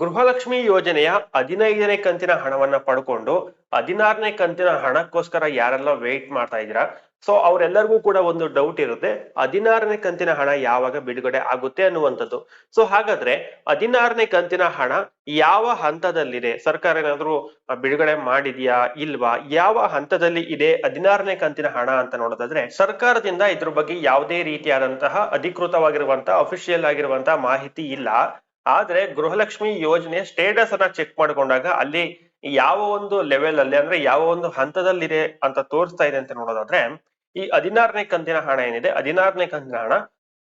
ಗೃಹಲಕ್ಷ್ಮಿ ಯೋಜನೆಯ ಹದಿನೈದನೇ ಕಂತಿನ ಹಣವನ್ನ ಪಡ್ಕೊಂಡು ಹದಿನಾರನೇ ಕಂತಿನ ಹಣಕ್ಕೋಸ್ಕರ ಯಾರೆಲ್ಲ ವೇಟ್ ಮಾಡ್ತಾ ಇದ್ದೀರಾ? ಸೊ ಅವರೆಲ್ಲರಿಗೂ ಕೂಡ ಒಂದು ಡೌಟ್ ಇರುತ್ತೆ, ಹದಿನಾರನೇ ಕಂತಿನ ಹಣ ಯಾವಾಗ ಬಿಡುಗಡೆ ಆಗುತ್ತೆ ಅನ್ನುವಂಥದ್ದು. ಸೊ ಹಾಗಾದ್ರೆ ಹದಿನಾರನೇ ಕಂತಿನ ಹಣ ಯಾವ ಹಂತದಲ್ಲಿದೆ? ಸರ್ಕಾರ ಏನಾದ್ರೂ ಬಿಡುಗಡೆ ಮಾಡಿದ್ಯಾ ಇಲ್ವಾ? ಯಾವ ಹಂತದಲ್ಲಿ ಇದೆ ಹದಿನಾರನೇ ಕಂತಿನ ಹಣ ಅಂತ ನೋಡೋದಾದ್ರೆ, ಸರ್ಕಾರದಿಂದ ಇದ್ರ ಬಗ್ಗೆ ಯಾವುದೇ ರೀತಿಯಾದಂತಹ ಅಧಿಕೃತವಾಗಿರುವಂತಹ ಅಫಿಷಿಯಲ್ ಆಗಿರುವಂತಹ ಮಾಹಿತಿ ಇಲ್ಲ. ಆದ್ರೆ ಗೃಹಲಕ್ಷ್ಮಿ ಯೋಜನೆ ಸ್ಟೇಟಸ್ ಅನ್ನ ಚೆಕ್ ಮಾಡಿಕೊಂಡಾಗ ಅಲ್ಲಿ ಯಾವ ಒಂದು ಲೆವೆಲ್ ಅಲ್ಲಿ ಅಂದ್ರೆ ಯಾವ ಒಂದು ಹಂತದಲ್ಲಿದೆ ಅಂತ ತೋರಿಸ್ತಾ ಇದೆ ಅಂತ ನೋಡೋದಾದ್ರೆ, ಈ ಹದಿನಾರನೇ ಕಂತಿನ ಹಣ ಏನಿದೆ, ಹದಿನಾರನೇ ಕಂತಿನ ಹಣ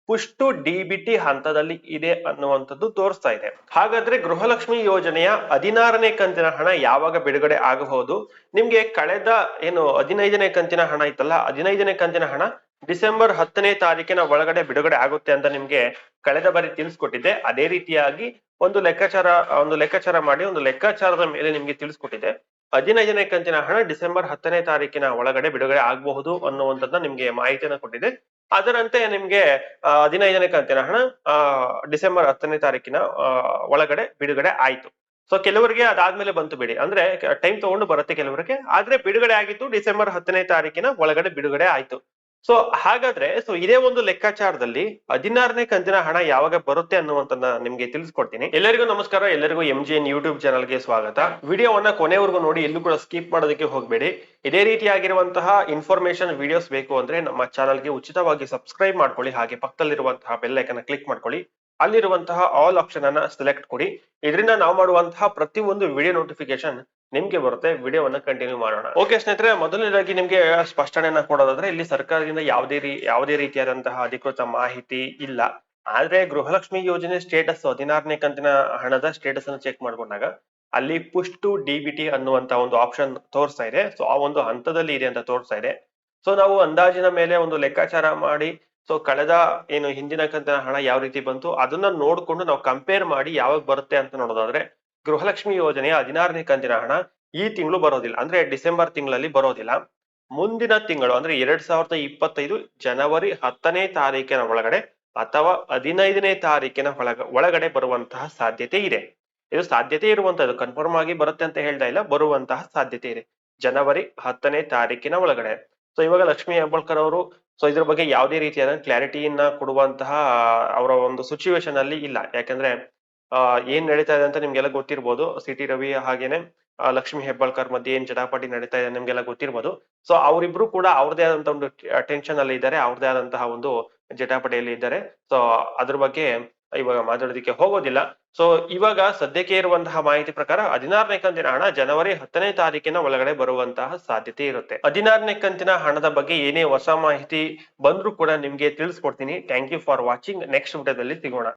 ಪುಷ್ಟು ಡಿಬಿಟಿ ಹಂತದಲ್ಲಿ ಇದೆ ಅನ್ನುವಂಥದ್ದು ತೋರಿಸ್ತಾ ಇದೆ. ಹಾಗಾದ್ರೆ ಗೃಹಲಕ್ಷ್ಮಿ ಯೋಜನೆಯ ಹದಿನಾರನೇ ಕಂತಿನ ಹಣ ಯಾವಾಗ ಬಿಡುಗಡೆ ಆಗಬಹುದು? ನಿಮ್ಗೆ ಕಳೆದ ಏನು ಹದಿನೈದನೇ ಕಂತಿನ ಹಣ ಇತ್ತಲ್ಲ, ಹದಿನೈದನೇ ಕಂತಿನ ಹಣ ಡಿಸೆಂಬರ್ ಹತ್ತನೇ ತಾರೀಕಿನ ಒಳಗಡೆ ಬಿಡುಗಡೆ ಆಗುತ್ತೆ ಅಂತ ನಿಮ್ಗೆ ಕಳೆದ ಬಾರಿ ತಿಳಿಸ್ಕೊಟ್ಟಿದ್ದೆ. ಅದೇ ರೀತಿಯಾಗಿ ಒಂದು ಲೆಕ್ಕಾಚಾರ ಒಂದು ಲೆಕ್ಕಾಚಾರ ಮಾಡಿ, ಒಂದು ಲೆಕ್ಕಾಚಾರದ ಮೇಲೆ ನಿಮ್ಗೆ ತಿಳಿಸ್ಕೊಟ್ಟಿದೆ ಹದಿನೈದನೇ ಕಂತಿನ ಹಣ ಡಿಸೆಂಬರ್ ಹತ್ತನೇ ತಾರೀಕಿನ ಒಳಗಡೆ ಬಿಡುಗಡೆ ಆಗಬಹುದು ಅನ್ನುವಂಥದ್ದನ್ನ ನಿಮ್ಗೆ ಮಾಹಿತಿಯನ್ನ ಕೊಟ್ಟಿದೆ ಅದರಂತೆ ನಿಮ್ಗೆ ಹದಿನೈದನೇ ಕಂತಿನ ಹಣ ಡಿಸೆಂಬರ್ ಹತ್ತನೇ ತಾರೀಕಿನ ಒಳಗಡೆ ಬಿಡುಗಡೆ ಆಯ್ತು. ಸೊ ಕೆಲವರಿಗೆ ಅದಾದ್ಮೇಲೆ ಬಂತು ಬಿಡಿ. ಅಂದ್ರೆ ಟೈಮ್ ತಗೊಂಡು ಬರುತ್ತೆ ಕೆಲವರಿಗೆ. ಆದ್ರೆ ಬಿಡುಗಡೆ ಆಗಿತ್ತು ಡಿಸೆಂಬರ್ ಹತ್ತನೇ ತಾರೀಕಿನ ಒಳಗಡೆ ಬಿಡುಗಡೆ ಆಯ್ತು. ಸೊ ಹಾಗಾದ್ರೆ ಸೊ ಇದೇ ಒಂದು ಲೆಕ್ಕಾಚಾರದಲ್ಲಿ ಹದಿನಾರನೇ ಕಂತಿನ ಹಣ ಯಾವಾಗ ಬರುತ್ತೆ ಅನ್ನುವಂತನ್ನ ನಿಮ್ಗೆ ತಿಳಿಸ್ಕೊಡ್ತೀನಿ. ಎಲ್ಲರಿಗೂ ನಮಸ್ಕಾರ, ಎಲ್ಲರಿಗೂ ಎಂ ಜಿ ಎನ್ ಯೂಟ್ಯೂಬ್ ಚಾನಲ್ಗೆ ಸ್ವಾಗತ. ವಿಡಿಯೋವನ್ನ ಕೊನೆವರೆಗೂ ನೋಡಿ, ಎಲ್ಲೂ ಕೂಡ ಸ್ಕಿಪ್ ಮಾಡೋದಕ್ಕೆ ಹೋಗ್ಬೇಡಿ. ಇದೇ ರೀತಿಯಾಗಿರುವಂತಹ ಇನ್ಫಾರ್ಮೇಶನ್ ವಿಡಿಯೋಸ್ ಬೇಕು ಅಂದ್ರೆ ನಮ್ಮ ಚಾನಲ್ಗೆ ಉಚಿತವಾಗಿ ಸಬ್ಸ್ಕ್ರೈಬ್ ಮಾಡ್ಕೊಳ್ಳಿ. ಹಾಗೆ ಪಕ್ಕದಲ್ಲಿರುವಂತಹ ಬೆಲ್ ಕ್ಲಿಕ್ ಮಾಡ್ಕೊಳ್ಳಿ. ಅಲ್ಲಿರುವಂತಹ ಆಲ್ ಆಪ್ಷನ್ ಅನ್ನ ಸೆಲೆಕ್ಟ್ ಕೊಡಿ. ಇದರಿಂದ ನಾವು ಮಾಡುವಂತಹ ಪ್ರತಿ ಒಂದು ವಿಡಿಯೋ ನೋಟಿಫಿಕೇಶನ್ ನಿಮ್ಗೆ ಬರುತ್ತೆ. ವಿಡಿಯೋವನ್ನ ಕಂಟಿನ್ಯೂ ಮಾಡೋಣ. ಓಕೆ ಸ್ನೇಹಿತರೆ, ಮೊದಲನೇದಾಗಿ ನಿಮ್ಗೆ ಸ್ಪಷ್ಟನೆಯನ್ನ ಕೊಡೋದಾದ್ರೆ ಇಲ್ಲಿ ಸರ್ಕಾರದಿಂದ ಯಾವುದೇ ರೀ, ಯಾವುದೇ ರೀತಿಯಾದಂತಹ ಅಧಿಕೃತ ಮಾಹಿತಿ ಇಲ್ಲ. ಆದ್ರೆ ಗೃಹಲಕ್ಷ್ಮಿ ಯೋಜನೆ ಸ್ಟೇಟಸ್ ಹದಿನಾರನೇ ಕಂತಿನ ಹಣದ ಸ್ಟೇಟಸ್ ಅನ್ನು ಚೆಕ್ ಮಾಡ್ಕೊಂಡಾಗ ಅಲ್ಲಿ ಪುಷ್ ಟು ಡಿಬಿಟಿ ಅನ್ನುವಂತ ಒಂದು ಆಪ್ಷನ್ ತೋರಿಸ್ತಾ ಇದೆ. ಸೊ ಆ ಒಂದು ಹಂತದಲ್ಲಿ ಇದೆ ಅಂತ ತೋರಿಸ್ತಾ ಇದೆ. ಸೊ ನಾವು ಅಂದಾಜಿನ ಮೇಲೆ ಒಂದು ಲೆಕ್ಕಾಚಾರ ಮಾಡಿ ಸೊ ಕಳೆದ, ಏನು, ಹಿಂದಿನ ಕಂತಿನ ಹಣ ಯಾವ ರೀತಿ ಬಂತು, ಅದನ್ನ ನೋಡ್ಕೊಂಡು ನಾವು ಕಂಪೇರ್ ಮಾಡಿ ಯಾವಾಗ ಬರುತ್ತೆ ಅಂತ ನೋಡೋದಾದ್ರೆ, ಗೃಹಲಕ್ಷ್ಮಿ ಯೋಜನೆ ಹದಿನಾರನೇ ಕಂತಿನ ಹಣ ಈ ತಿಂಗಳು ಬರೋದಿಲ್ಲ. ಅಂದ್ರೆ ಡಿಸೆಂಬರ್ ತಿಂಗಳಲ್ಲಿ ಬರೋದಿಲ್ಲ. ಮುಂದಿನ ತಿಂಗಳು, ಅಂದ್ರೆ ಎರಡ್ ಸಾವಿರದ ಇಪ್ಪತ್ತೈದು ಜನವರಿ ಹತ್ತನೇ ತಾರೀಕಿನ ಒಳಗಡೆ ಅಥವಾ ಹದಿನೈದನೇ ತಾರೀಕಿನ ಒಳಗ, ಒಳಗಡೆ ಬರುವಂತಹ ಸಾಧ್ಯತೆ ಇದೆ. ಇದು ಸಾಧ್ಯತೆ ಇರುವಂತದ್ದು ಕನ್ಫರ್ಮ್ ಆಗಿ ಬರುತ್ತೆ ಅಂತ ಹೇಳ್ತಾ ಇಲ್ಲ, ಬರುವಂತಹ ಸಾಧ್ಯತೆ ಇದೆ. ಜನವರಿ ಹತ್ತನೇ ತಾರೀಕಿನ ಒಳಗಡೆ. ಸೊ ಇವಾಗ ಲಕ್ಷ್ಮೀ ಹೆಬ್ಬಾಳ್ಕರ್ ಅವರು ಸೊ ಇದ್ರ ಬಗ್ಗೆ ಯಾವುದೇ ರೀತಿಯಾದ ಕ್ಲಾರಿಟಿಯನ್ನ ಕೊಡುವಂತಹ ಅವರ ಒಂದು ಸಿಚುವೇಶನ್ ಅಲ್ಲಿ ಇಲ್ಲ. ಯಾಕಂದ್ರೆ ಏನ್ ನಡೀತಾ ಇದೆ ಅಂತ ನಿಮ್ಗೆಲ್ಲ ಗೊತ್ತಿರ್ಬೋದು. ಸಿಟಿ ರವಿ ಹಾಗೇನೆ ಲಕ್ಷ್ಮೀ ಹೆಬ್ಬಾಳ್ಕರ್ ಮಧ್ಯೆ ಏನ್ ಜಟಾಪಟಿ ನಡೀತಾ ಇದೆ ನಿಮ್ಗೆಲ್ಲ ಗೊತ್ತಿರ್ಬೋದು. ಸೊ ಅವರಿಬ್ರು ಕೂಡ ಅವ್ರದೇ ಆದಂತಹ ಒಂದು ಟೆನ್ಷನ್ ಅಲ್ಲಿ ಇದ್ದಾರೆ ಅವ್ರದೇ ಆದಂತಹ ಒಂದು ಜಟಾಪಟಿಯಲ್ಲಿ ಇದ್ದಾರೆ. ಸೊ ಅದ್ರ ಬಗ್ಗೆ ಇವಾಗ ಮಾತಾಡೋದಕ್ಕೆ ಹೋಗೋದಿಲ್ಲ. ಸೊ ಇವಾಗ ಸದ್ಯಕ್ಕೆ ಇರುವಂತಹ ಮಾಹಿತಿ ಪ್ರಕಾರ ಹದಿನಾರನೇ ಕಂತಿನ ಹಣ ಜನವರಿ ಹತ್ತನೇ ತಾರೀಕಿನ ಒಳಗಡೆ ಬರುವಂತಹ ಸಾಧ್ಯತೆ ಇರುತ್ತೆ. ಹದಿನಾರನೇ ಕಂತಿನ ಹಣದ ಬಗ್ಗೆ ಏನೇ ಹೊಸ ಮಾಹಿತಿ ಬಂದ್ರೂ ಕೂಡ ನಿಮ್ಗೆ ತಿಳಿಸ್ಕೊಡ್ತೀನಿ. Thank you for watching next ವಿಡಿಯೋದಲ್ಲಿ ಸಿಗೋಣ.